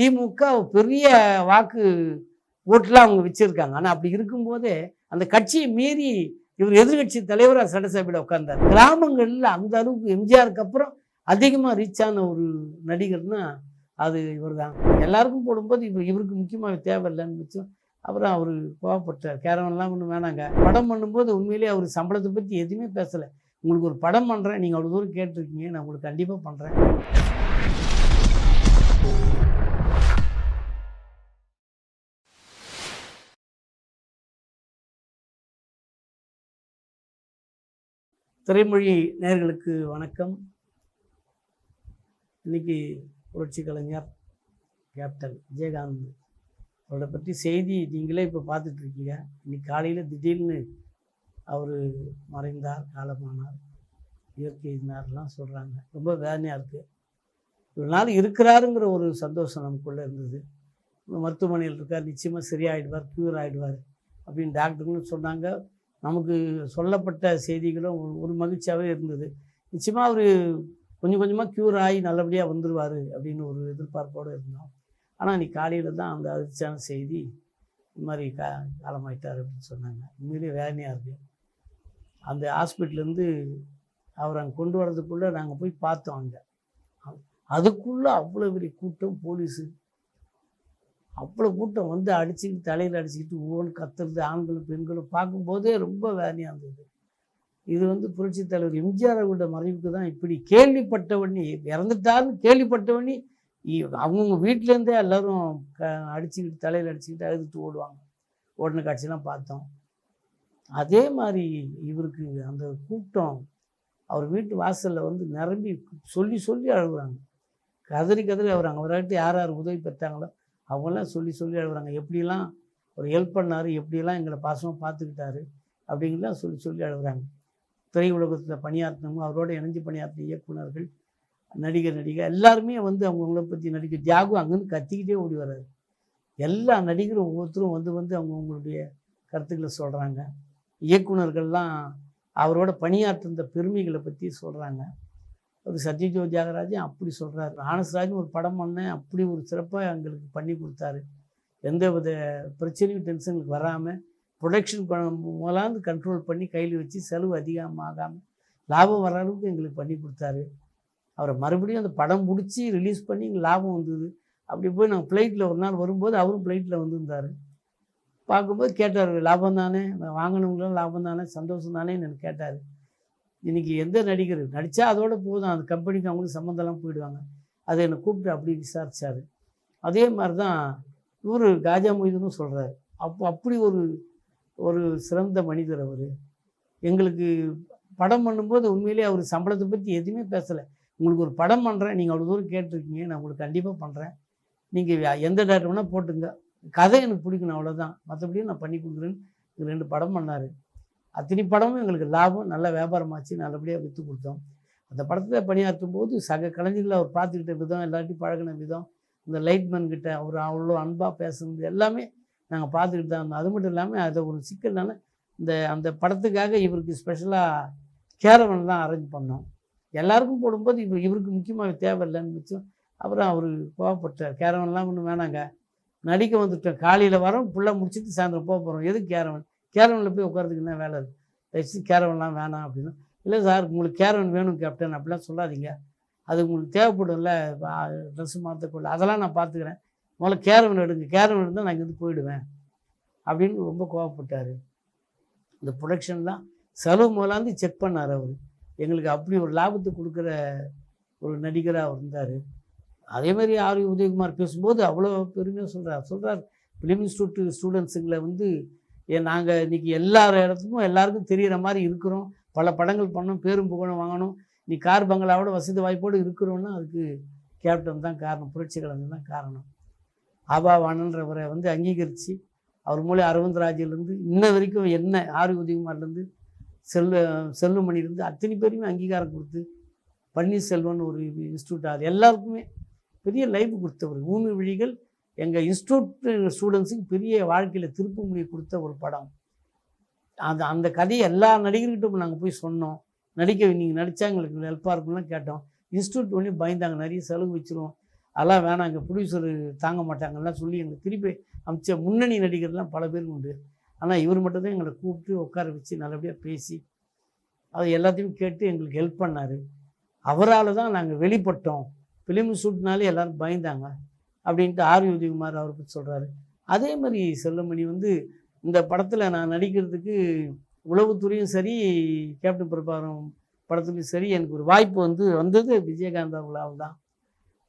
திமுக பெரிய வாக்கு ஓட்டுலாம் அவங்க வச்சிருக்காங்க. ஆனால் அப்படி இருக்கும்போது அந்த கட்சியை மீறி இவர் எதிர்கட்சி தலைவராக சட்டசபையில் உட்காந்தார் கிராமங்களில் அந்த அளவுக்கு எம்ஜிஆருக்கு அப்புறம் அதிகமாக ரீச் ஆன ஒரு நடிகர்னா அது இவர் தான் எல்லாருக்கும் போடும்போது இவர் இவருக்கு முக்கியமாக தேவையில்லைன்னு வச்சோம் அப்புறம் அவர் கோவப்பட்டார். கேரவன்லாம் ஒன்றும் வேணாங்க. படம் பண்ணும்போது உண்மையிலேயே அவர் சம்பளத்தை பற்றி எதுவுமே பேசலை. உங்களுக்கு ஒரு படம் பண்ணுறேன் நீங்கள் அவ்வளோ தூரம் கேட்டிருக்கீங்க. நான் உங்களுக்கு கண்டிப்பாக பண்ணுறேன் திரைமொழி நேர்களுக்கு வணக்கம். இன்னைக்கு புரட்சி கலைஞர் கேப்டன் விஜயகாந்த் அவரை பற்றி செய்தி நீங்களே இப்போ பார்த்துட்டு இருக்கீங்க. இன்னைக்கு காலையில் திடீர்னு அவர் மறைந்தார் காலமானார். இயற்கையினார்லாம் சொல்கிறாங்க ரொம்ப வேதனையாக இருக்குது இவ்வளோ நாள் இருக்கிறாருங்கிற ஒரு சந்தோஷம் நமக்குள்ளே இருந்தது. மருத்துவமனையில் இருக்கார் நிச்சயமாக சரியாயிடுவார் க்யூர் ஆகிடுவார் அப்படின்னு டாக்டர்களும் சொன்னாங்க. நமக்கு சொல்லப்பட்ட செய்திகளும் ஒரு- ஒரு மகிழ்ச்சியாகவே இருந்தது. நிச்சயமாக அவர் கொஞ்சம் கொஞ்சமாக க்யூர் ஆகி நல்லபடியாக வந்துடுவார் அப்படின்னு ஒரு எதிர்பார்ப்போடு இருந்தோம். ஆனால் இன்னைக்கு காலையில் தான் அந்த அதிர்ச்சியான செய்தி இந்த மாதிரி கா காலமாயிட்டார் அப்படின்னு சொன்னாங்க. உண்மையிலேயே வேதனையாக இருக்குது அந்த ஹாஸ்பிட்டல்லேருந்து அவர் அங்கே கொண்டு வரதுக்குள்ளே நாங்கள் போய் பார்த்தோம் அங்கே. அதுக்குள்ளே அவ்வளோ பெரிய கூட்டம் போலீஸு அவ்வளோ கூட்டம் வந்து அடிச்சுக்கிட்டு தலையில் அடிச்சுக்கிட்டு ஒவ்வொன்று கத்துறது ஆண்களும் பெண்களும் பார்க்கும்போதே ரொம்ப வேதனையாக இருந்தது. இது வந்து புரட்சித் தலைவர் எம்ஜிஆர் அவர்களோட மறைவுக்கு தான் இப்படி கேள்விப்பட்டவண்ணி இறந்துட்டாருன்னு கேள்விப்பட்டவண்ணி இ- அவங்கவுங்க வீட்டிலேருந்தே எல்லாரும் க அடிச்சுக்கிட்டு தலையில் அடிச்சுக்கிட்டு அழுதுட்டு ஓடுவாங்க. ஓடின காட்சியெல்லாம் பார்த்தோம். அதே மாதிரி இவருக்கு அந்த கூட்டம் அவர் வீட்டு வாசலில் வந்து நிரம்பி சொல்லி சொல்லி அழுகுறாங்க. கதறி கதறி அழுகுறாங்க. அவர்கிட்ட யார் யார் உதவி பெற்றாங்களோ அவங்களாம் சொல்லி சொல்லி அழுகுறாங்க. எப்படிலாம் அவர் ஹெல்ப் பண்ணார் எப்படிலாம் எங்களை பாசமாக பார்த்துக்கிட்டாரு அப்படிங்கலாம் சொல்லி சொல்லி அழுகுறாங்க. திரையுலகத்தில் பணியாற்றினவங்க அவரோட இணைஞ்சு பணியாற்றின இயக்குனர்கள் நடிகர் நடிகை எல்லாருமே வந்து அவங்கவுங்கள பற்றி நடிகர் தியாகு அங்கேருந்து கத்திக்கிட்டே ஓடி வர்றாரு. எல்லா நடிகரும் ஒவ்வொருத்தரும் வந்து வந்து அவங்கவுங்களுடைய கருத்துக்களை சொல்கிறாங்க இயக்குனர்கள்லாம் அவரோட பணியாற்றின பெருமைகளை பற்றி சொல்கிறாங்க ஒரு சத்யஜோ தியாகராஜன் அப்படி சொல்கிறார் ஆனஸ்ராஜன் ஒரு படம் பண்ணேன் அப்படி ஒரு சிறப்பாக எங்களுக்கு பண்ணி கொடுத்தாரு. எந்த வித பிரச்சனையும் டென்ஷனுக்கு வராமல் ப்ரொடக்ஷன் முதலாந்து கண்ட்ரோல் பண்ணி கையில் வச்சு செலவு அதிகமாகாமல் லாபம் வர அளவுக்கு எங்களுக்கு பண்ணி கொடுத்தாரு. அவரை மறுபடியும் அந்த படம் பிடிச்சி ரிலீஸ் பண்ணி எங்களுக்கு லாபம் வந்தது. அப்படி போய் நாங்கள் ஃப்ளைட்டில் ஒரு நாள் வரும்போது அவரும் ஃப்ளைட்டில் வந்திருந்தார். பார்க்கும்போது கேட்டார் லாபம் தானே? வாங்கினவங்களும் லாபம் தானே? சந்தோஷம் தானேன்னு எனக்கு கேட்டார். இன்றைக்கி எந்த நடிகர் நடித்தா அதோட போதும். அந்த கம்பெனிக்கு அவங்களுக்கு சம்மந்தம்லாம் போயிடுவாங்க. அதை என்னை கூப்பிட்டு அப்படி விசாரிச்சார். அதே மாதிரி தான் இவர் காஜா மொய்தனும் சொல்கிறார் அப்போ அப்படி ஒரு ஒரு சிறந்த மனிதர் அவர். எங்களுக்கு படம் பண்ணும்போது உண்மையிலேயே அவர் சம்பளத்தை பற்றி எதுவுமே பேசலை. உங்களுக்கு ஒரு படம் பண்ணுறேன் நீங்கள் அவ்வளோ தூரம் கேட்டிருக்கீங்க. நான் உங்களுக்கு கண்டிப்பாக பண்ணுறேன் நீங்கள் எந்த டேரக்டர் வேணால் போட்டுங்க. கதை எனக்கு பிடிக்கணும். அவ்வளோதான் மற்றபடி நான் பண்ணி கொடுக்குறேன்னு ரெண்டு படம் பண்ணார். அத்தனை படமும் எங்களுக்கு லாபம் நல்ல வியாபாரமாச்சு நல்லபடியாக விற்று கொடுத்தோம். அந்த படத்தில் பணியாற்றும் போது சக கலைஞர்களை அவர் பார்த்துக்கிட்ட விதம் எல்லாத்தையும் பழகின விதம் இந்த லைட்மேன் கிட்ட அவர் அவ்வளோ அன்பாக பேசுனது எல்லாமே நாங்கள் பார்த்துக்கிட்டு தான் இருந்தோம். அது மட்டும் இல்லாமல் அதை ஒரு சிக்கல்னால இந்த அந்த படத்துக்காக இவருக்கு ஸ்பெஷலாக கேரவன் தான் அரேஞ்ச் பண்ணோம். எல்லாருக்கும் போடும்போது இவர் இவருக்கு முக்கியமாக தேவையில்லைன்னு மிச்சம் அப்புறம் அவர் கோவப்பட்டார். கேரவன்லாம் ஒன்றும் வேணாங்க. நடிக்க வந்துட்டோம். காலையில் வரோம் ஃபுல்லாக முடிச்சுட்டு சாயந்தரம் போக போகிறோம் எதுக்கு கேரவன்? கேரவனில் போய் உட்காரதுக்கு என்ன வேலை இருக்குது தயவுசெய்து கேரவன்லாம் வேணாம் அப்படின்னு இல்லை சார் உங்களுக்கு கேரவன் வேணும் கேப்டன் அப்படிலாம் சொல்லாதீங்க. அது உங்களுக்கு தேவைப்படும்ல ட்ரெஸ்ஸு மாற்றக்குள்ள அதெல்லாம் நான் பார்த்துக்கிறேன். முதல்ல கேரவன் எடுங்க. கேரவன் எடுத்தால் நான் இங்கேருந்து போயிடுவேன். அப்படின்னு ரொம்ப கோவப்பட்டார். இந்த ப்ரொடக்ஷன்லாம் செலவு முதலாந்து செக் பண்ணார் அவர். எங்களுக்கு அப்படி ஒரு லாபத்தை கொடுக்குற ஒரு நடிகராக அவர் இருந்தார். அதே மாதிரி ஆர் உதயகுமார் பேசும்போது அவ்வளோ பெருமையாக சொல்கிறார் சொல்கிறார் ஃபிலிம் இன்ஸ்டியூட் ஸ்டூடெண்ட்ஸுங்களை வந்து நாங்கள் இன்றைக்கி எல்லா இடத்துக்கும் எல்லாருக்கும் தெரிகிற மாதிரி இருக்கிறோம். பல படங்கள் பண்ணணும் பேரும் புகழும் வாங்கணும் நீ கார் பங்களாவோட வசதி வாய்ப்போடு இருக்கிறோன்னா அதுக்கு கேப்டன் தான் காரணம் புரட்சி கலைஞர் தான் காரணம். ஆபாவானன்றவரை வந்து அங்கீகரித்து அவர் மூலம் அரவிந்த்ராஜிலேருந்து இன்ன வரைக்கும் என்ன ஆர் உதயகுமார்லேருந்து செல்வ செல்வமணிலேருந்து அத்தனை பேருமே அங்கீகாரம் கொடுத்து பன்னீர்செல்வன் ஒரு இன்ஸ்டியூட் அது எல்லாருக்குமே பெரிய லைஃப் கொடுத்தவர். ஊமி விழிகள் எங்கள் இன்ஸ்டியூட் ஸ்டூடெண்ட்ஸுக்கு பெரிய வாழ்க்கையில் திருப்பு முடிவு கொடுத்த ஒரு படம். அந்த அந்த கதையை எல்லா நடிகர்கிட்டும் நாங்கள் போய் சொன்னோம். நடிக்க நீங்கள் நடித்தா எங்களுக்கு ஹெல்ப்பாக இருக்கும்லாம் கேட்டோம். இன்ஸ்டியூட் ஒன்றும் பயந்தாங்க நிறைய செலவு வச்சிரும் அதெல்லாம் வேணாம் எங்கள் ப்ரொடியூசர் தாங்க மாட்டாங்கலாம் சொல்லி எங்களுக்கு திருப்பி அமைச்ச முன்னணி நடிகர்லாம் பல பேர் உண்டு. ஆனால் இவர் மட்டும்தான் எங்களை கூப்பிட்டு உட்கார வச்சு நல்லபடியாக பேசி அது எல்லாத்தையும் கேட்டு எங்களுக்கு ஹெல்ப் பண்ணார். அவரால் தான் நாங்கள் வெளிப்பட்டோம். ஃபிலிம் ஷூட்னாலே எல்லோரும் பயந்தாங்க. அப்படின்ட்டு ஆர்வி உதயகுமார் அவரை பற்றி சொல்கிறாரு அதே மாதிரி செல்லமணி வந்து இந்த படத்தில் நான் நடிக்கிறதுக்கு உளவுத்துறையும் சரி கேப்டன் பிரபாகரம் படத்துலையும் சரி எனக்கு ஒரு வாய்ப்பு வந்து வந்தது விஜயகாந்த் அவர்களால் தான்.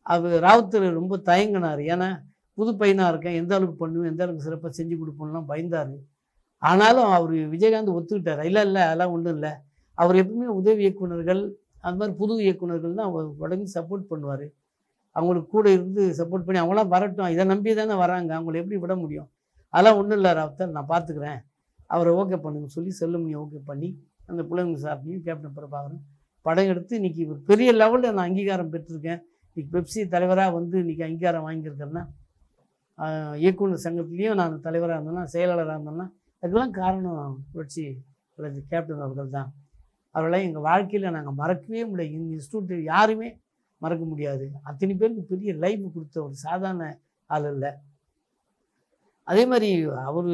அவர் ராவுத்தர் ரொம்ப தயங்கினார். ஏன்னா புது பையனாக இருக்கேன் எந்த அளவுக்கு பண்ணுவேன் எந்த அளவுக்கு சிறப்பாக செஞ்சு கொடுப்போம்லாம் பயந்தார். ஆனாலும் அவர் விஜயகாந்த் ஒத்துக்கிட்டார்? இல்லை இல்லை அதெல்லாம் ஒன்றும் இல்லை. அவர் எப்பவுமே உதவி இயக்குனர்கள் அந்த மாதிரி புது இயக்குனர்கள் தான் அவர் உடனே சப்போர்ட் பண்ணுவார். அவங்களுக்கு கூட இருந்து சப்போர்ட் பண்ணி அவங்களாம் வரட்டும். இதை நம்பி தானே வராங்க. அவங்கள எப்படி விட முடியும்? அதெல்லாம் ஒன்றும் இல்லை ராப்தர் நான் பார்த்துக்கிறேன். அவரை ஓகே பண்ணுங்க சொல்லி செல்லுமணி ஓகே பண்ணி அந்த பிள்ளைங்க சார்பையும் கேப்டன் பிரபாகரன் படம் எடுத்து இன்றைக்கி ஒரு பெரிய லெவலில் நான் அங்கீகாரம் பெற்றிருக்கேன். இன்றைக்கி பெப்சி தலைவராக வந்து இன்றைக்கி அங்கீகாரம் வாங்கியிருக்கேன்னா இயக்குனர் சங்கத்துலேயும் நான் தலைவராக இருந்தேன்னா செயலாளராக இருந்தேன்னா அதுக்கெல்லாம் காரணம் புரட்சி கேப்டன் அவர்கள் தான் அவரெல்லாம் எங்கள் வாழ்க்கையில் நாங்கள் மறக்கவே முடியாது இந்த இன்ஸ்டியூட் யாருமே மறக்க முடியாது. அத்தனை பேருக்கு பெரிய லைஃப் கொடுத்த ஒரு சாதாரண ஆள் இல்லை அதே மாதிரி அவர்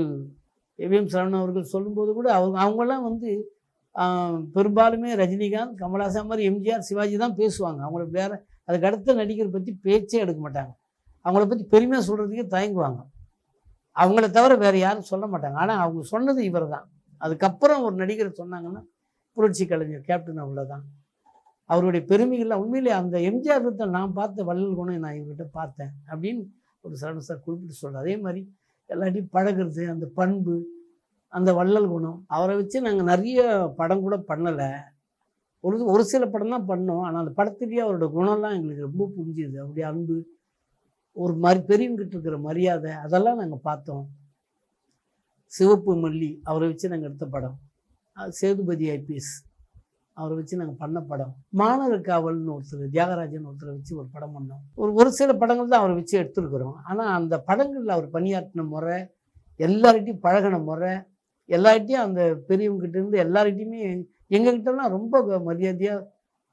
ஏவிஎம் சரவணன் அவர்கள் சொல்லும்போது கூட அவங்க அவங்கெல்லாம் வந்து பெரும்பாலுமே ரஜினிகாந்த் கமலாசா மாதிரி எம்ஜிஆர் சிவாஜி தான் பேசுவாங்க. அவங்களுக்கு வேற அதுக்கு அடுத்த நடிகர் பற்றி பேச்சே எடுக்க மாட்டாங்க. அவங்கள பற்றி பெருமையாக சொல்கிறதுக்கே தயங்குவாங்க. அவங்கள தவிர வேறு யாரும் சொல்ல மாட்டாங்க. ஆனால் அவங்க சொன்னது இவர் தான் அதுக்கப்புறம் ஒரு நடிகர் சொன்னாங்கன்னா புரட்சி கலைஞர் கேப்டன் அவ்வளோதான் அவருடைய பெருமைகள்லாம் உண்மையிலே அந்த எம்ஜிஆர் விருத்தம் நான் பார்த்த வள்ளல் குணம் நான் இவர்கிட்ட பார்த்தேன் அப்படின்னு ஒரு சரண சார் குறிப்பிட்டு சொல்கிறார் அதே மாதிரி எல்லாத்தையும் பழகுறது அந்த பண்பு அந்த வள்ளல் குணம் அவரை வச்சு நாங்கள் நிறைய படம் கூட பண்ணலை. ஒரு ஒரு சில படம் தான் பண்ணோம். ஆனால் அந்த படத்துலேயே அவரோட குணம்லாம் எங்களுக்கு ரொம்ப புரிஞ்சுது. அவருடைய அன்பு ஒரு மாதிரி பெரியவங்கிட்ட இருக்கிற மரியாதை அதெல்லாம் நாங்கள் பார்த்தோம். சிவப்பு மல்லி அவரை வச்சு நாங்கள் எடுத்த படம். சேதுபதி ஐபிஎஸ் அவரை வச்சு நாங்கள் பண்ண படம். மாணவர் காவல்னு ஒருத்தர் தியாகராஜன் ஒருத்தரை வச்சு ஒரு படம் பண்ணோம். ஒரு ஒரு சில படங்கள் தான் அவரை வச்சு எடுத்துருக்குறோம். ஆனால் அந்த படங்களில் அவர் பணியாற்றின முறை எல்லார்கிட்டையும் பழகின முறை எல்லார்கிட்டையும் அந்த பெரியவங்ககிட்ட இருந்து எல்லார்கிட்டையுமே எங்ககிட்டலாம் ரொம்ப க- மரியாதையாக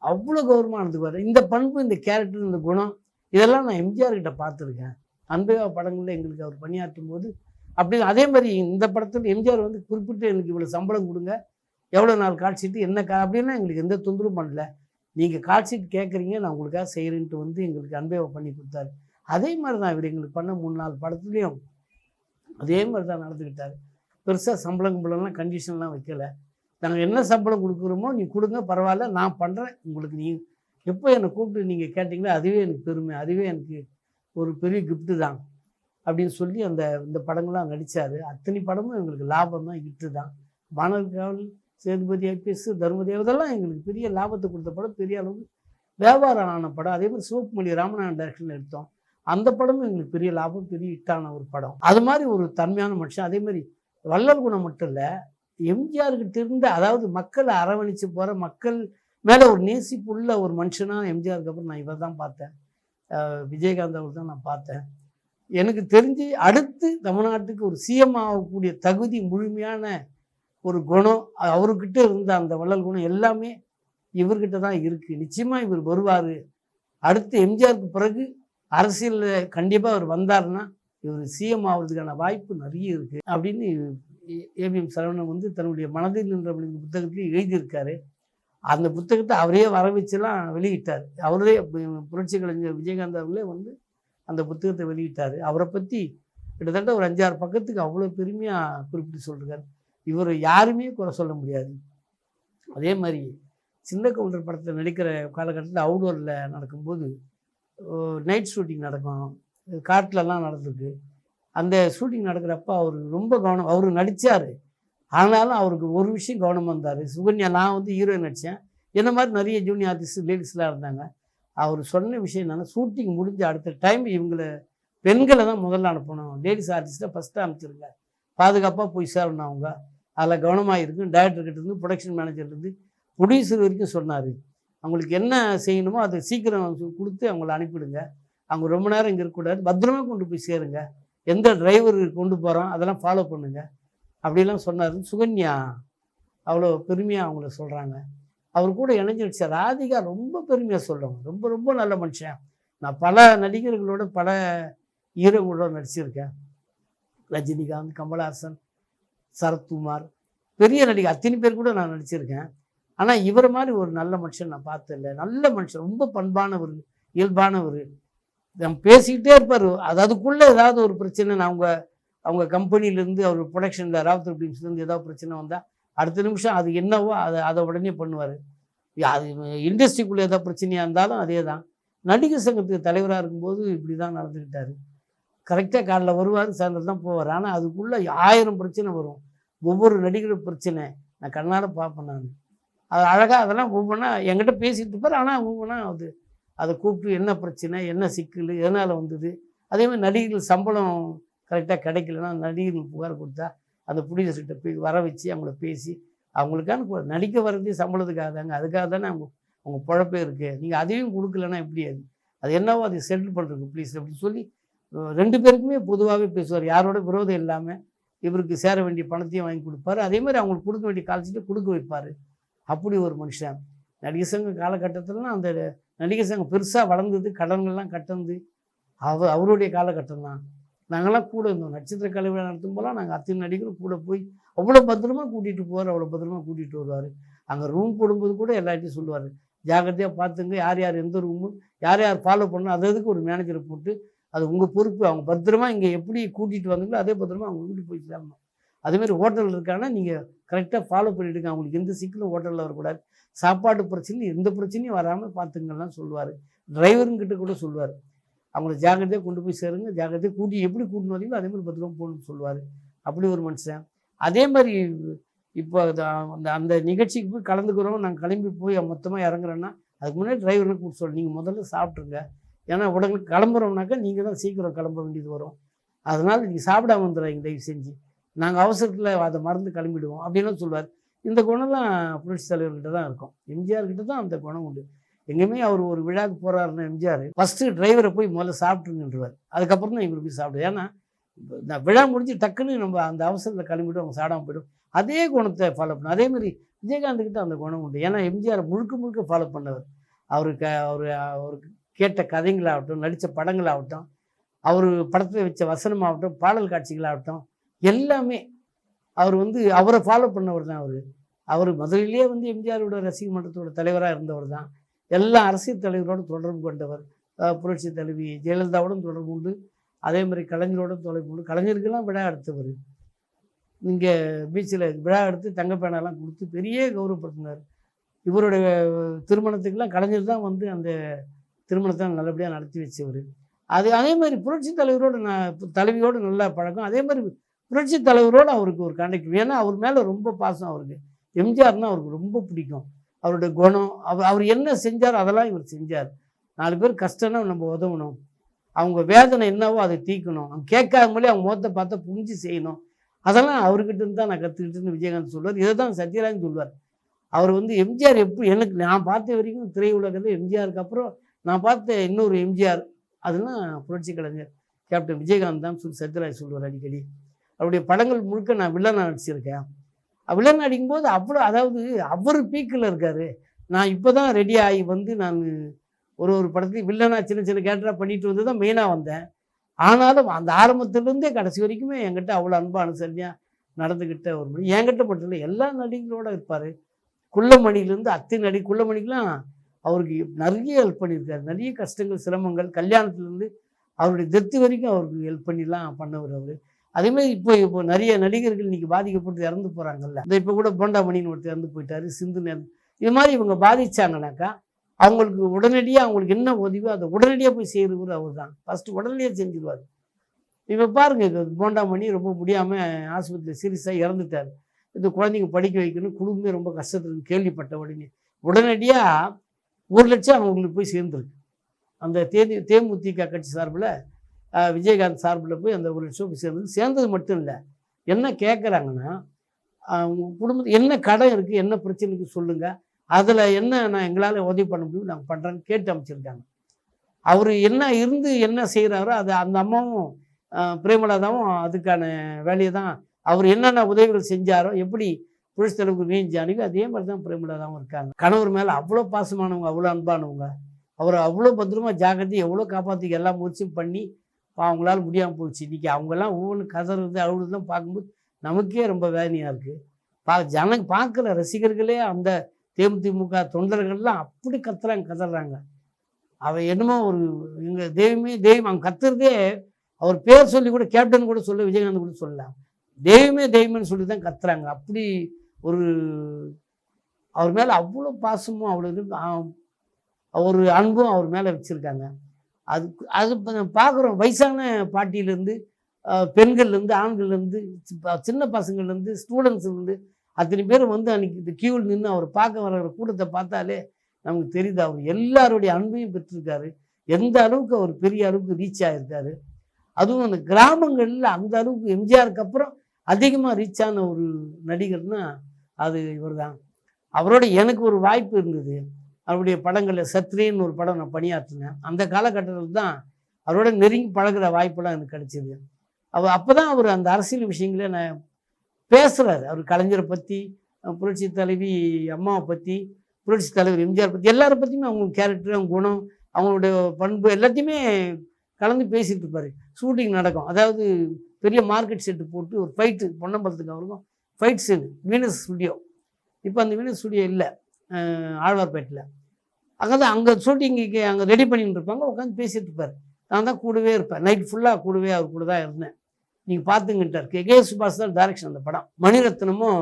அவ்வளோ கௌரவமாக நடந்துக்குவார் இந்த பண்பு இந்த கேரக்டர் இந்த குணம் இதெல்லாம் நான் எம்ஜிஆர்கிட்ட பார்த்துருக்கேன். அன்பேவா படங்களில் எங்களுக்கு அவர் பணியாற்றும் போது அப்படி அதே மாதிரி இந்த படத்தில் எம்ஜிஆர் வந்து குறிப்பிட்டு எனக்கு இவ்வளோ சம்பளம் கொடுங்க. எவ்வளோ நாள் காட்சிட்டு என்ன கா அப்படின்னா எங்களுக்கு எந்த தொந்தரவும் பண்ணல. நீங்கள் காட்சிட்டு கேட்குறீங்க நான் உங்களுக்காக செய்கிறேன்ட்டு வந்து எங்களுக்கு அன்பே பண்ணி கொடுத்தாரு. அதே மாதிரி தான் இவர் எங்களுக்கு பண்ண மூணு நாலு படத்துலேயும் அதே மாதிரி தான் நடந்துக்கிட்டார் பெருசாக சம்பளம் கும்பலம்லாம் கண்டிஷன்லாம் வைக்கல. நாங்கள் என்ன சம்பளம் கொடுக்குறோமோ நீ கொடுங்க பரவாயில்ல நான் பண்ணுறேன் உங்களுக்கு நீ எப்போ என்னை கூப்பிட்டு நீங்கள் கேட்டிங்களோ அதுவே எனக்கு பெருமை அதுவே எனக்கு ஒரு பெரிய கிஃப்ட்டு தான் அப்படின்னு சொல்லி அந்த இந்த படங்கள்லாம் நடித்தார் அத்தனை படமும் எங்களுக்கு லாபம் தான் ஹிட்டு தான். வானர்காவல் சேதுபதி ஐபிஎஸ் தர்மதேவ் இதெல்லாம் எங்களுக்கு பெரிய லாபத்தை கொடுத்த படம். பெரிய அளவுக்கு வியாபாரம் ஆன படம். அதே மாதிரி சிவப்புமொழி ராமநாதன் டைரக்ஷனில் எடுத்தோம். அந்த படமும் எங்களுக்கு பெரிய லாபம் பெரிய ஹிட்டான ஒரு படம். அது மாதிரி ஒரு தன்மையான மனுஷன். அதே மாதிரி வள்ளல் குணம் மட்டும் இல்லை எம்ஜிஆர்கிட்ட இருந்த அதாவது மக்களை அரவணைச்சு போகிற மக்கள் மேலே ஒரு நேசிப்புள்ள ஒரு மனுஷனாக எம்ஜிஆருக்கு அப்புறம் நான் இவர் தான் பார்த்தேன் விஜயகாந்த் அவர் தான் நான் பார்த்தேன். எனக்கு தெரிஞ்சு அடுத்து தமிழ்நாட்டுக்கு ஒரு சிஎம் ஆகக்கூடிய தகுதி முழுமையான ஒரு குணம் அவர்கிட்ட இருந்த அந்த வள்ளல் குணம் எல்லாமே இவர்கிட்ட தான் இருக்குது நிச்சயமாக இவர் வருவார். அடுத்து எம்ஜிஆருக்கு பிறகு அரசியலில் கண்டிப்பாக அவர் வந்தாருன்னா இவர் சிஎம் ஆகிறதுக்கான வாய்ப்பு நிறைய இருக்குது அப்படின்னு ஏபிஎம் சரவணன் வந்து தன்னுடைய மனதில் நின்ற புத்தகத்தில் எழுதியிருக்காரு. அந்த புத்தகத்தை அவரே வர வச்சுலாம் வெளியிட்டார். அவரே புரட்சி கலைஞர் விஜயகாந்த் அவர்களே வந்து அந்த புத்தகத்தை வெளியிட்டார். அவரை பற்றி கிட்டத்தட்ட ஒரு அஞ்சாறு பக்கத்துக்கு அவ்வளோ பெருமையாக குறிப்பிட்டு சொல்கிறார் இவர் யாருமே குறை சொல்ல முடியாது. அதே மாதிரி சின்ன கவுண்டர் படத்தில் நடிக்கிற காலகட்டத்தில் அவுடோரில் நடக்கும்போது நைட் ஷூட்டிங் நடக்கும். காட்டிலலாம் நடந்திருக்கு. அந்த ஷூட்டிங் நடக்கிறப்ப அவர் ரொம்ப கவனம் அவர் நடித்தார் ஆனாலும் அவருக்கு ஒரு விஷயம் கவனமாக வந்தார். சுகன்யா நான் வந்து ஹீரோயின் நடித்தேன் என்ன மாதிரி நிறைய ஜூனியர் ஆர்டிஸ்ட் லேடிஸ்லாம் இருந்தாங்க. அவர் சொன்ன விஷயம் என்னென்னா ஷூட்டிங் முடிஞ்ச அடுத்த டைம் இவங்களை பெண்களை தான் முதல்ல அனுப்பணும். லேடிஸ் ஆர்டிஸ்ட்டை ஃபஸ்ட்டு அனுப்பிச்சிருங்க. பாதுகாப்பாக போய் சேரணும் அவங்க. அதில் கவனமாக இருக்கும் டைரக்டர்கிட்ட இருந்து ப்ரொடக்ஷன் மேனேஜர்லேருந்து ப்ரொடியூசர் வரைக்கும் சொன்னார். அவங்களுக்கு என்ன செய்யணுமோ அதை சீக்கிரம் கொடுத்து அவங்கள அனுப்பிடுங்க. அவங்க ரொம்ப நேரம் இங்கே இருக்கக்கூடாது. பத்திரமா கொண்டு போய் சேருங்க. எந்த டிரைவர் கொண்டு போகிறோம் அதெல்லாம் ஃபாலோ பண்ணுங்க. அப்படிலாம் சொன்னார். சுகன்யா அவ்வளோ பெருமையாக அவங்கள சொல்கிறாங்க அவர் கூட இணைஞ்சிருச்சு. ராதிகா ரொம்ப பெருமையாக சொல்லுவாங்க ரொம்ப ரொம்ப நல்ல மனுஷன். நான் பல நடிகர்களோட பல ஹீரோங்களோட நடிச்சிருக்கேன். ரஜினிகாந்த் கமலஹாசன் சரத்குமார் பெரிய நடிகை அத்தனை பேர் கூட நான் நடிச்சிருக்கேன். ஆனால் இவரை மாதிரி ஒரு நல்ல மனுஷன் நான் பார்த்ததில்ல. நல்ல மனுஷன் ரொம்ப பண்பானவர் இயல்பானவர் நம்ம பேசிக்கிட்டே இருப்பார். அது அதுக்குள்ளே ஏதாவது ஒரு பிரச்சனை நான் அவங்க அவங்க கம்பெனிலேருந்து அவர் ப்ரொடக்ஷனில் ராவத்தர் ஃபிலிம்ஸ்லேருந்து ஏதாவது பிரச்சனை வந்தால் அடுத்த நிமிஷம் அது என்னவோ அதை அதை உடனே பண்ணுவார். அது இண்டஸ்ட்ரிக்குள்ளே ஏதாவது பிரச்சனையாக இருந்தாலும் அதே தான் நடிகர் சங்கத்துக்கு தலைவராக இருக்கும்போது இப்படி தான் நடந்துக்கிட்டாரு கரெக்டாக காலைல வருவார் சாயந்தரம் தான் போவார். ஆனால் அதுக்குள்ளே ஆயிரம் பிரச்சனை வரும். ஒவ்வொரு நடிகரும் பிரச்சனை. நான் கண்ணால் பார்ப்பேன் நான். அது அழகாக அதெல்லாம் ஒவ்வொன்றா என்கிட்ட பேசிட்டு இருப்பார். ஆனால் ஒவ்வொன்றா அது அதை கூப்பிட்டு என்ன பிரச்சனை என்ன சிக்கல் எதனால் வந்தது? அதே மாதிரி நடிகர்கள் சம்பளம் கரெக்டாக கிடைக்கலன்னா நடிகர்கள் புகார் கொடுத்தா அந்த ப்ரொடியூசர்கிட்ட போய் வர வச்சு அவங்கள பேசி அவங்களுக்கான நடிக்க வர்றதே சம்பளத்துக்காக தாங்க. அதுக்காக தானே அவங்க அவங்க பழப்பே இருக்குது நீங்கள் அதையும் கொடுக்கலன்னா எப்படி அது? அது என்னவோ அதை செட்டில் பண்ணுறதுக்கு ப்ளீஸ் அப்படின்னு சொல்லி ரெண்டு பேருக்குமே பொதுவாகவே பேசுவார். யாரோட விரோதம் இல்லாமல் இவருக்கு சேர வேண்டிய பணத்தையும் வாங்கி கொடுப்பாரு. அதே மாதிரி அவங்களுக்கு கொடுக்க வேண்டிய காலச்சிட்டு கொடுக்க வைப்பார். அப்படி ஒரு மனுஷன். நடிகர் சங்க காலகட்டத்திலலாம் அந்த நடிகர் சங்கம் பெருசாக வளர்ந்தது கடன்கள்லாம் கட்டந்து அவ அவருடைய காலகட்டம் தான் நாங்களாம் கூட இருந்தோம் நட்சத்திர கலை நடத்தும் போலாம் நாங்கள் அத்தனை நடிகரும் கூட போய் அவ்வளோ பத்திரமா கூட்டிகிட்டு போவார் அவ்வளோ பத்திரமா கூட்டிகிட்டு வருவார். அங்கே ரூம் போடும்போது கூட எல்லார்ட்டையும் சொல்லுவார். ஜாக்கிரதையாக பார்த்துங்க யார் யார் எந்த ரூமு யார் யார் ஃபாலோ பண்ணணும்? அது அதுக்கு ஒரு மேனேஜரை போட்டு அது உங்கள் பொறுப்பு. அவங்க பத்திரமா இங்கே எப்படி கூட்டிகிட்டு வந்தீங்களோ அதே பத்திரமா அவங்க வீட்டுக்கு போய் சேரணும். அதேமாதிரி ஹோட்டல் இருக்காங்கன்னா நீங்கள் கரெக்டாக ஃபாலோ பண்ணிவிடுங்க அவங்களுக்கு எந்த சிக்கலும் ஹோட்டலில் வரக்கூடாது. சாப்பாடு பிரச்சனையும் எந்த பிரச்சனையும் வராமல் பார்த்துங்கலாம் சொல்லுவார். டிரைவருங்கிட்ட கூட சொல்லுவார். அவங்கள ஜாக்கிரதையாக கொண்டு போய் சேருங்க. ஜாக்கிரதையாக கூட்டி எப்படி கூட்டின்னு வரீங்களோ அதே மாதிரி பத்திரமா போகணும்னு சொல்லுவார். அப்படி ஒரு மனுஷன். அதே மாதிரி இப்போ அந்த அந்த நிகழ்ச்சிக்கு போய் கலந்துக்கிறோம் நாங்கள் கிளம்பி போய் மொத்தமாக இறங்குறோன்னா அதுக்கு முன்னாடி டிரைவர்னு கூப்பிட்டு சொல்லணும் நீங்கள் முதல்ல சாப்பிட்ருங்க ஏன்னா உடலுக்கு கிளம்புறோம்னாக்கா நீங்கள் தான் சீக்கிரம் கிளம்ப வேண்டியது வரும். அதனால் நீங்கள் சாப்பிடாம வந்துடுறாங்க தயவு செஞ்சு நாங்கள் அவசரத்தில் அதை மறந்து கிளம்பிடுவோம் அப்படின்னு சொல்லுவார் இந்த குணம்லாம் புரட்சி தலைவர்கிட்ட தான் இருக்கும். எம்ஜிஆர் கிட்ட தான் அந்த குணம் உண்டு. எங்கேயுமே அவர் ஒரு விழாவுக்கு போகிறாருன்னா எம்ஜிஆர் ஃபஸ்ட்டு டிரைவரை போய் முதல்ல சாப்பிட்டுருங்கன்றவார் அதுக்கப்புறம் தான் இவர் போய் சாப்பிடுவார். ஏன்னா நான் இந்த விழா முடிஞ்சு டக்குன்னு நம்ம அந்த அவசரத்தில் கிளம்பிட்டு அவங்க சாடாமல் போயிடும். அதே குணத்தை ஃபாலோ பண்ணும் அதே மாதிரி விஜயகாந்த் கிட்ட அந்த குணம் உண்டு. ஏன்னா எம்ஜிஆர் முழுக்க முழுக்க ஃபாலோ பண்ணவர். அவருக்கு அவர் அவருக்கு கேட்ட கதைங்களாகட்டும் நடித்த படங்களாகட்டும் அவர் படத்தில் வச்ச வசனமாகட்டும் பாடல் காட்சிகளாகட்டும் எல்லாமே அவர் வந்து அவரை ஃபாலோ பண்ணவர் தான் அவர். அவர் முதலிலேயே வந்து எம்ஜிஆரோட ரசிக மன்றத்தோட தலைவராக இருந்தவர் தான். எல்லா அரசியல் தலைவரோட தொடர்பு கொண்டவர். புரட்சி தலைவி ஜெயலலிதாவோடும் தொடர்பு உண்டு. அதே மாதிரி கலைஞரோட தொடர்பு உண்டு. கலைஞருக்கெல்லாம் விழா எடுத்தவர். இங்கே பீச்சில் விழா எடுத்து தங்கப்பேனெல்லாம் கொடுத்து பெரிய கௌரவப்படுத்தினார். இவருடைய திருமணத்துக்கெல்லாம் கலைஞர் தான் வந்து அந்த திருமணத்தை நல்லபடியாக நடத்தி வச்சவர். அது அதே மாதிரி புரட்சி தலைவரோட நான் தலைவியோடு நல்லா பழக்கம். அதே மாதிரி புரட்சி தலைவரோடு அவருக்கு ஒரு கான்டாக்ட் ஏன்னா அவர் மேலே ரொம்ப பாசம் அவருக்கு. எம்ஜிஆர்னா அவருக்கு ரொம்ப பிடிக்கும். அவருடைய குணம் அவர் அவர் என்ன செஞ்சார் அதெல்லாம் இவர் செஞ்சார். நாலு பேர் கஷ்டம்னா நம்ம உதவணும். அவங்க வேதனை என்னவோ அதை தீர்க்கணும். அவங்க கேட்காமலே அவங்க முகத்தை பார்த்தா புரிஞ்சு செய்யணும். அதெல்லாம் அவர்கிட்ட தான் நான் கற்றுக்கிட்டேன்னு விஜயகாந்த் சொல்வார் இதை தான் சத்யராஜன் சொல்லுவார். அவர் வந்து எம்ஜிஆர் எப்படி எனக்கு நான் பார்த்த வரைக்கும் திரையுலகத்தில் எம்ஜிஆருக்கு அப்புறம் நான் பார்த்த இன்னொரு எம்ஜிஆர் அதெல்லாம் புரட்சி கலைஞர் கேப்டன் விஜயகாந்த் தான் சொல்லி சத்யராஜ் சொல்லுவார் அடிக்கடி. அவருடைய படங்கள் முழுக்க நான் வில்லனாக நடிச்சிருக்கேன். வில்லன் நடிக்கும்போது அவ்வளோ அதாவது அவர் பீக்கில் இருக்கார். நான் இப்போ தான் ரெடி ஆகி வந்து நான் ஒரு ஒரு படத்துலையும் வில்லனாக சின்ன சின்ன கேரக்டராக பண்ணிட்டு வந்து தான் மெயினாக வந்தேன். ஆனாலும் அந்த ஆரம்பத்துலேருந்தே கடைசி வரைக்குமே என்கிட்ட அவ்வளோ அன்பு அனுசரியாக நடந்துக்கிட்ட ஒரு மணி என்கிட்ட மட்டும் இல்லை எல்லா நடிகளோடு இருப்பார். குள்ளமணிலேருந்து அத்தி நடி குள்ளமணிக்கெலாம் அவருக்கு நிறைய ஹெல்ப் பண்ணியிருக்காரு. நிறைய கஷ்டங்கள் சிரமங்கள். கல்யாணத்துலேருந்து அவருடைய தெத்து வரைக்கும் அவருக்கு ஹெல்ப் பண்ணிலாம் பண்ணவர் அவர். அதேமாதிரி இப்போ இப்போ நிறைய நடிகர்கள் இன்னைக்கு பாதிக்கப்பட்டு இறந்து போகிறாங்கல்ல இந்த இப்போ கூட போண்டாமணின்னு ஒருத்தர் இறந்து போயிட்டாரு சிந்து நேரம் இது மாதிரி இவங்க பாதித்தாங்கனாக்கா அவங்களுக்கு உடனடியாக அவங்களுக்கு என்ன உதவியோ அதை உடனடியாக போய் செய்கிறவர் அவர் தான் ஃபஸ்ட்டு உடனடியாக செஞ்சிருவார். இப்போ பாருங்க போண்டாமணி ரொம்ப முடியாமல் ஆஸ்பத்திரியில் சீரியஸாக இறந்துட்டார். இந்த குழந்தைங்க படிக்க வைக்கணும் குடும்பமே ரொம்ப கஷ்டத்துக்கு கேள்விப்பட்ட உடனே. உடனடியாக ஒரு லட்சம் அவங்களுக்கு போய் சேர்ந்துருக்கு. அந்த தேதி தேமுதிக கட்சி சார்பில் விஜயகாந்த் சார்பில் போய் அந்த ஒரு லட்சம் போய் சேர்ந்தது. சேர்ந்தது மட்டும் இல்லை. என்ன கேட்குறாங்கன்னா உங்கள் குடும்பத்து என்ன கடன் இருக்குது என்ன பிரச்சனைக்கு சொல்லுங்கள் அதில் என்ன நான் எங்களால் உதவி பண்ண முடியும் நாங்கள் பண்ணுறேன்னு கேட்டு அமைச்சிருக்காங்க. அவர் என்ன இருந்து என்ன செய்கிறாரோ அது அந்த அம்மாவும் பிரேமலாதாவும் அதுக்கான வேலையை தான் அவர் என்னென்ன உதவிகள் செஞ்சாரோ எப்படி புரட்சி தலைவருக்கு நீஞ்சி அணுகி அதே மாதிரி தான் பிரேமலதாவும் இருக்காங்க. கணவர் மேலே அவ்வளோ பாசமானவங்க அவ்வளோ அன்பானவங்க. அவரை அவ்வளோ பத்திரமா ஜாக்கிரதை எவ்வளோ காப்பாற்றிக்க எல்லா முயற்சியும் பண்ணி பா- அவங்களால முடியாமல் போச்சு. இன்றைக்கி அவங்கெல்லாம் ஒவ்வொன்று கதறது அழுகுறதுலாம் பார்க்கும்போது நமக்கே ரொம்ப வேதனையாக இருக்குது பா ஜன பார்க்குற ரசிகர்களே அந்த தேமுதிமுக தொண்டர்கள்லாம் அப்படி கத்துறாங்க கதறாங்க. அவன் என்னமோ ஒரு எங்கள் தெய்வமே தெய்வம் அவன் கத்துறதே அவர் பேர் சொல்லி கூட கேப்டன் கூட சொல்ல விஜயகாந்த் கூட சொல்லலாம். தெய்வமே தெய்வம்னு சொல்லி தான் கத்துறாங்க. அப்படி ஒரு அவர் மேலே அவ்வளோ பாசமும் அவ்வளோ இது ஒரு அன்பும் அவர் மேலே வச்சுருக்காங்க. அது அது பார்க்குறோம் வயசான பாட்டியிலேருந்து பெண்கள்லேருந்து ஆண்கள்லேருந்து சின்ன பசங்கள்லேருந்து ஸ்டூடெண்ட்ஸ்லேருந்து அத்தனை பேர் வந்து அன்றைக்கி இந்த கியூவில் நின்று அவர் பார்க்க வர கூட்டத்தை பார்த்தாலே நமக்கு தெரியுது. அவர் எல்லாருடைய அன்பையும் பெற்றிருக்காரு. எந்த அளவுக்கு அவர் பெரிய அளவுக்கு ரீச் ஆகிருக்காரு அதுவும் அந்த கிராமங்களில் அந்த அளவுக்கு எம்ஜிஆருக்கு அப்புறம் அதிகமாக ரீச் ஆன ஒரு நடிகர்னால் அது இவர் தான் அவரோட எனக்கு ஒரு வாய்ப்பு இருந்தது. அவருடைய படங்களில் சத்ரின்னு ஒரு படம் நான் பணியாற்றினேன். அந்த காலகட்டத்தில் தான் அவரோட நெருங்கி பழகுற வாய்ப்பெல்லாம் எனக்கு கிடைச்சிது. அவர் அப்போ தான் அவர் அந்த அரசியல் விஷயங்களே நான் பேசுகிறாரு அவர் கலைஞரை பற்றி புரட்சி தலைவி அம்மாவை பற்றி புரட்சி தலைவர் எம்ஜிஆர் பற்றி எல்லாரை பற்றியுமே அவங்க கேரக்டர் அவங்க குணம் அவங்களுடைய பண்பு எல்லாத்தையுமே கலந்து பேசிட்டு இருப்பார். ஷூட்டிங் நடக்கும். அதாவது பெரிய மார்க்கெட் செட்டு போட்டு ஒரு ஃபைட்டு பொன்னம்பலத்துக்கு அவருக்கும் ஃபைட் சீன் வீனஸ் ஸ்டுடியோ இப்போ அந்த வீனஸ் ஸ்டுடியோ இல்லை. ஆழ்வார்பேட்டில் அங்கே தான் அங்கே ஷூட்டிங்குக்கு அங்கே ரெடி பண்ணிட்டு இருப்பாங்க உட்காந்து பேசிகிட்டு இருப்பார். நான் தான் கூடவே இருப்பேன். நைட் ஃபுல்லாக கூடவே அவர் கூட தான் இருந்தேன். நீங்கள் பார்த்துங்கிட்டார் கே கே சுபாஷ் தான் டைரக்ஷன் அந்த படம். மணிரத்னமும்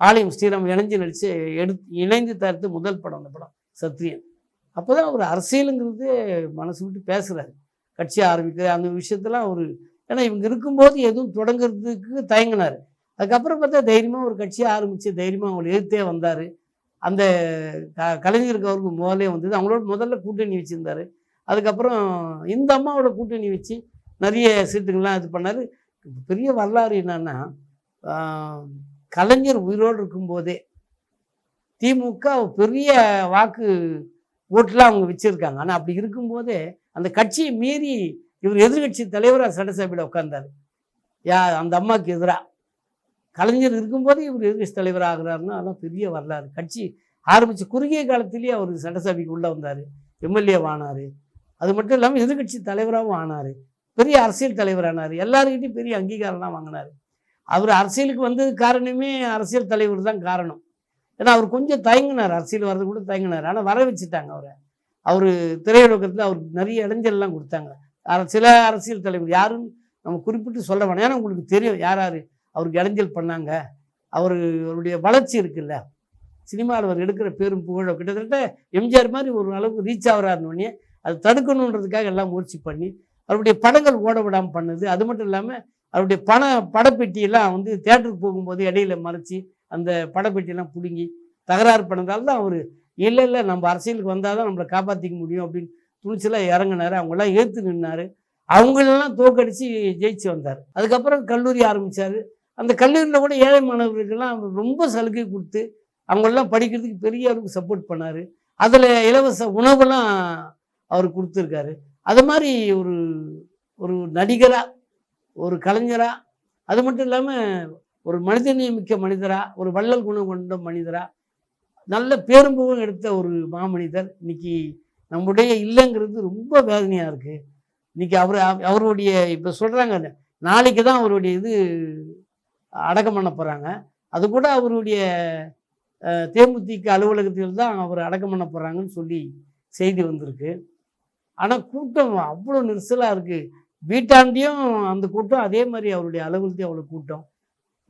ஆலயம் ஸ்ரீராம் இணைஞ்சு நடித்து எடுத்து இணைந்து தயாரித்து முதல் படம் அந்த படம் சத்ரியன். அப்போ தான் அவர் அரசியலுங்கிறது மனசு விட்டு பேசுகிறாரு கட்சி ஆரம்பிக்கிற அந்த விஷயத்தெல்லாம் அவர் ஏன்னா இவங்க இருக்கும்போது எதுவும் தொடங்குறதுக்கு தயங்கினார். அதுக்கப்புறம் பார்த்தா தைரியமாக ஒரு கட்சியை ஆரம்பித்து தைரியமாக அவங்களை எதிர்த்தே வந்தார். அந்த க கலைஞருக்கு அவருக்கு முதலே வந்தது. அவங்களோட முதல்ல கூட்டணி வச்சுருந்தார். அதுக்கப்புறம் இந்த அம்மாவோட கூட்டணி வச்சு நிறைய சீட்டுங்கள்லாம் இது பண்ணார். பெரிய வரலாறு என்னன்னா கலைஞர் உயிரோடு இருக்கும்போதே திமுக பெரிய வாக்கு ஓட்டுலாம் அவங்க வச்சுருக்காங்க. ஆனால் அப்படி இருக்கும்போதே அந்த கட்சியை மீறி இவர் எதிர்கட்சி தலைவராக சட்டசபையில் உட்காந்தார் யா அந்த அம்மாவுக்கு எதிராக கலைஞர் இருக்கும்போதே இவர் எதிர்கட்சி தலைவர் ஆகிறாருன்னா அதெல்லாம் பெரிய வரலாறு. கட்சி ஆரம்பித்த குறுகிய காலத்திலேயே அவர் சட்டசபைக்கு உள்ளே வந்தார். எம்எல்ஏ ஆனார். அது மட்டும் இல்லாமல் எதிர்கட்சி தலைவராகவும் ஆனார். பெரிய அரசியல் தலைவரானார். எல்லாருக்கிட்டையும் பெரிய அங்கீகாரம்லாம் வாங்கினார். அவர் அரசியலுக்கு வந்தது காரணமே அரசியல் தலைவர் தான் காரணம். ஏன்னா அவர் கொஞ்சம் தயங்கினார். அரசியல் வர்றது கூட தயங்கினார். ஆனால் வர வச்சுட்டாங்க அவரை. அவர் திரையுலகத்தில் அவருக்கு நிறைய இடைஞ்சல்லாம் கொடுத்தாங்க. சில அரசியல் தலைவர் யாருன்னு நம்ம குறிப்பிட்டு சொல்ல வேணாம். ஏன்னா உங்களுக்கு தெரியும் யார் யார். அவருக்கு இடைஞ்சல் பண்ணாங்க. அவர் அவருடைய வளர்ச்சி இருக்குல்ல. சினிமாவில் அவர் எடுக்கிற பேரும் புகழோ கிட்டத்தட்ட எம்ஜிஆர் மாதிரி ஒரு அளவுக்கு ரீச் ஆகிறாருன்னு அது தடுக்கணுன்றதுக்காக எல்லாம் முயற்சி பண்ணி அவருடைய படங்கள் ஓட விடாமல் பண்ணுது. அது மட்டும் இல்லாமல் அவருடைய பண படப்பெட்டியெல்லாம் வந்து தேட்டருக்கு போகும்போது இடையில மறைச்சி அந்த படப்பெட்டியெல்லாம் பிடுங்கி தகராறு பண்ணதால் தான் அவர் இல்லை இல்லை நம்ம அரசியலுக்கு வந்தால் தான் நம்மளை காப்பாற்றிக்க முடியும் அப்படின்னு துணிச்சலாக இறங்கினார். அவங்களாம் ஏற்று நின்னார். அவங்களெல்லாம் தோக்கடித்து ஜெயிச்சு வந்தார். அதுக்கப்புறம் கல்லூரி ஆரம்பித்தார் அந்த கல்லூரியில் கூட ஏழை மாணவர்களுக்கெல்லாம் ரொம்ப சலுகை கொடுத்து அவங்களெல்லாம் படிக்கிறதுக்கு பெரிய அளவுக்கு சப்போர்ட் பண்ணார். அதில் இலவச உணவெல்லாம் அவர் கொடுத்துருக்காரு. அது மாதிரி ஒரு ஒரு நடிகராக ஒரு கலைஞராக அது மட்டும் இல்லாமல் ஒரு மனிதநேயமிக்க மனிதராக ஒரு வள்ளல் குணம் கொண்ட மனிதராக நல்ல பேரும்புகம் எடுத்த ஒரு மாமனிதர். இன்னைக்கு நம்முடைய இல்லைங்கிறது ரொம்ப வேதனையாக இருக்குது இன்னைக்கு அவர் அவருடைய இப்போ சொல்கிறாங்க நாளைக்கு தான் அவருடைய இது அடக்கம் பண்ண போகிறாங்க அது கூட அவருடைய தேமுதிக அலுவலகத்தில் தான் அவர் அடக்கம் பண்ண போகிறாங்கன்னு சொல்லி செய்தி வந்திருக்கு. ஆனால் கூட்டம் அவ்வளோ நெரிசலாக இருக்குது வீட்டாண்டியும் அந்த கூட்டம் அதே மாதிரி அவருடைய அலுவலகத்தையும் அவ்வளோ கூட்டம்.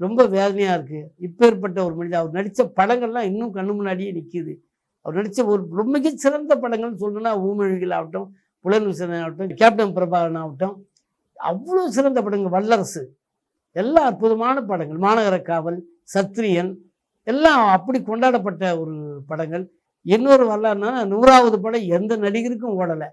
ரொம்ப வேதனையாக இருக்குது இப்பேற்பட்ட ஒரு மனிதன் அவர் நடித்த படங்கள்லாம் இன்னும் கண்ணு முன்னாடியே நிற்கிது அவர் நடித்த ஒரு ரொம்ப சிறந்த படங்கள்னு சொல்லணும்னா ஊமொழிகள் ஆகட்டும் புலன் விசனன் ஆகட்டும் கேப்டன் பிரபாகரன் ஆகட்டும் அவ்வளோ சிறந்த படங்கள். வல்லரசு. எல்லா அற்புதமான படங்கள். மாநகர காவல் சத்திரியன் எல்லாம் அப்படி கொண்டாடப்பட்ட ஒரு படங்கள். இன்னொரு வரலாறுனா நூறாவது படம் எந்த நடிகருக்கும் ஓடலை.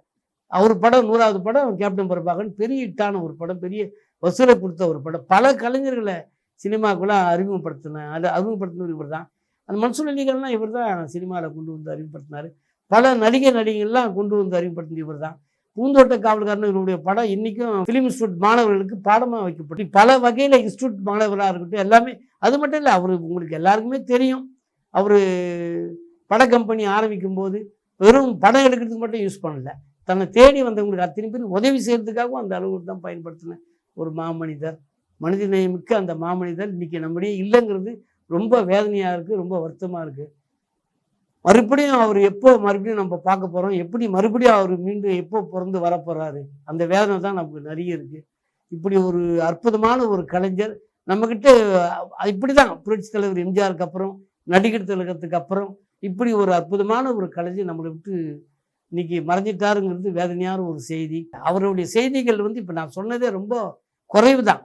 அவர் படம் நூறாவது படம் கேப்டன் பரபாகன் பெரிய இட்டான ஒரு படம் பெரிய வசூலை கொடுத்த ஒரு படம். பல கலைஞர்களை சினிமாக்குள்ள அறிமுகப்படுத்தின அது அறிமுகப்படுத்தினது இவர் தான். அந்த மன்சூர் அலிகள்லாம் இவர் தான் சினிமாவில் கொண்டு வந்து அறிமுகப்படுத்தினார். பல நடிகை நடிகைகள்லாம் கொண்டு வந்து அறிமுகப்படுத்தின இவர் தான். பூந்தோட்ட காவல்காரனுடைய படம் இன்றைக்கும் ஃபிலிம் இன்ஸ்டியூட் மாணவர்களுக்கு பாடமாக வைக்கப்பட்டு பல வகையில் இன்ஸ்டியூட் மாணவராக இருக்கட்டும் எல்லாமே அது மட்டும் இல்லை அவர் உங்களுக்கு எல்லாருக்குமே தெரியும். அவர் பட கம்பெனி ஆரம்பிக்கும் போது வெறும் படம் எடுக்கிறதுக்கு மட்டும் யூஸ் பண்ணல. தன்னை தேடி வந்தவங்களுக்கு அத்தனை பேர் உதவி செய்கிறதுக்காகவும் அந்த அளவுக்கு தான் பயன்படுத்தின ஒரு மாமனிதர். மனிதநேயமிக்க அந்த மாமனிதர் இன்னைக்கு நம்முடைய இல்லைங்கிறது ரொம்ப வேதனையாக இருக்குது ரொம்ப வருத்தமாக இருக்குது மறுபடியும் அவர் எப்போ மறுபடியும் நம்ம பார்க்க போகிறோம் எப்படி மறுபடியும் அவர் மீண்டும் எப்போ பிறந்து வரப்போகிறாரு அந்த வேதனை தான் நமக்கு நிறைய இருக்குது இப்படி ஒரு அற்புதமான ஒரு கலைஞர் நம்மக்கிட்ட இப்படி தான் புரட்சி தலைவர் எம்ஜிஆருக்கு அப்புறம் நடிகர் திலகத்துக்கு அப்புறம் இப்படி ஒரு அற்புதமான ஒரு கலைஞர் நம்மளை விட்டு இன்னைக்கு மறைஞ்சிட்டாருங்கிறது வேதனையான ஒரு செய்தி. அவருடைய செய்திகள் வந்து இப்போ நான் சொன்னதே ரொம்ப குறைவு தான்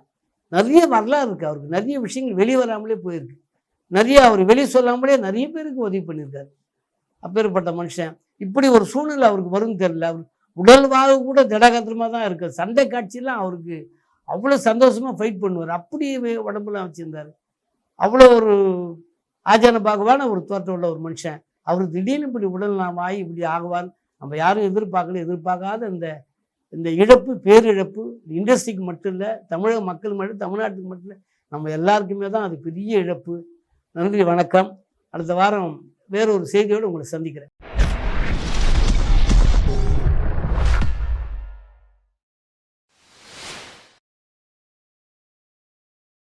நிறைய வரலாறு இருக்குது அவருக்கு. நிறைய விஷயங்கள் வெளியே வராமலே போயிருக்கு. நிறைய அவர் வெளியே சொல்லாமலே நிறைய பேருக்கு உதவி பண்ணியிருக்காரு. அப்பேற்பட்ட மனுஷன். இப்படி ஒரு சூழ்நிலை அவருக்கு வரும்னு தெரியல. அவர் உடல்வாக கூட திடகாத்திரமாக தான் இருக்குது சண்டை காட்சியெல்லாம் அவருக்கு அவ்வளோ சந்தோஷமாக ஃபைட் பண்ணுவார். அப்படியே உடம்புலாம் வச்சுருந்தார். அவ்வளோ ஒரு ஆஜான பாகவான ஒரு தோற்றம் உள்ள ஒரு மனுஷன். அவர் திடீர்னு இப்படி உடல் நாம் ஆகி இப்படி ஆகுவார். நம்ம யாரும் எதிர்பார்க்கல எதிர்பார்க்காத இந்த இந்த இழப்பு பேரிழப்பு இண்டஸ்ட்ரிக்கு மட்டும் இல்லை தமிழக மக்கள் மட்டும் தமிழ்நாட்டுக்கு மட்டும் இல்லை நம்ம எல்லாருக்குமே தான் அது பெரிய இழப்பு. நன்றி வணக்கம். அடுத்த வாரம் வேறொரு செய்தியோடு உங்களை சந்திக்கிறேன்.